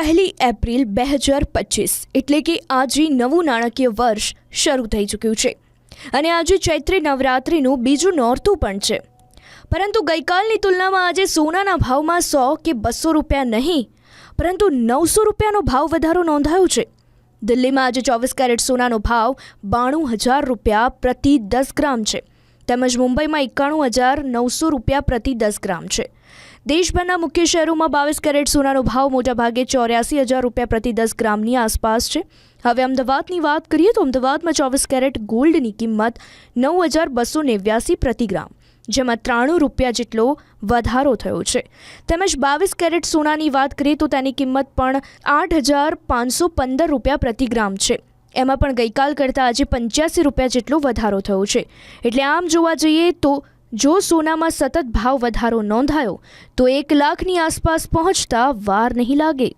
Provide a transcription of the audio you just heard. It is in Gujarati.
પહેલી એપ્રિલ બે હજાર પચીસ, એટલે કે આજે નવું નાણાકીય વર્ષ શરૂ થઈ ચૂક્યું છે. અને આજે ચૈત્રી નવરાત્રિનું બીજું નોરતું પણ છે. પરંતુ ગઈકાલની તુલનામાં આજે સોનાના ભાવમાં સો કે બસો રૂપિયા નહીં, પરંતુ નવસો રૂપિયાનો ભાવ વધારો નોંધાયો છે. દિલ્હીમાં આજે ચોવીસ કેરેટ સોનાનો ભાવ બાણું હજાર રૂપિયા પ્રતિ દસ ગ્રામ છે. તેમજ મુંબઈમાં એકાણું હજાર નવસો રૂપિયા પ્રતિ દસ ગ્રામ છે. દેશભરના મુખ્ય શહેરોમાં બાવીસ કેરેટ સોનાનો ભાવ મોટાભાગે ચોર્યાસી હજાર રૂપિયા પ્રતિ દસ ગ્રામની આસપાસ છે. હવે અમદાવાદની વાત કરીએ તો અમદાવાદમાં ચોવીસ કેરેટ ગોલ્ડની કિંમત નવ હજાર બસો નેવ્યાસી પ્રતિ ગ્રામ, જેમાં ત્રાણું રૂપિયા જેટલો વધારો થયો છે. તેમજ બાવીસ કેરેટ સોનાની વાત કરીએ તો તેની કિંમત પણ આઠ હજાર પાંચસો પંદર રૂપિયા પ્રતિ ગ્રામ છે. એમાં પણ ગઈકાલ કરતાં આજે પંચ્યાસી રૂપિયા જેટલો વધારો થયો છે. એટલે આમ જોવા જઈએ તો જો સોનામાં સતત ભાવ વધારો નોંધાયો, તો એક લાખની આસપાસ પહોંચતા વાર નહીં લાગે.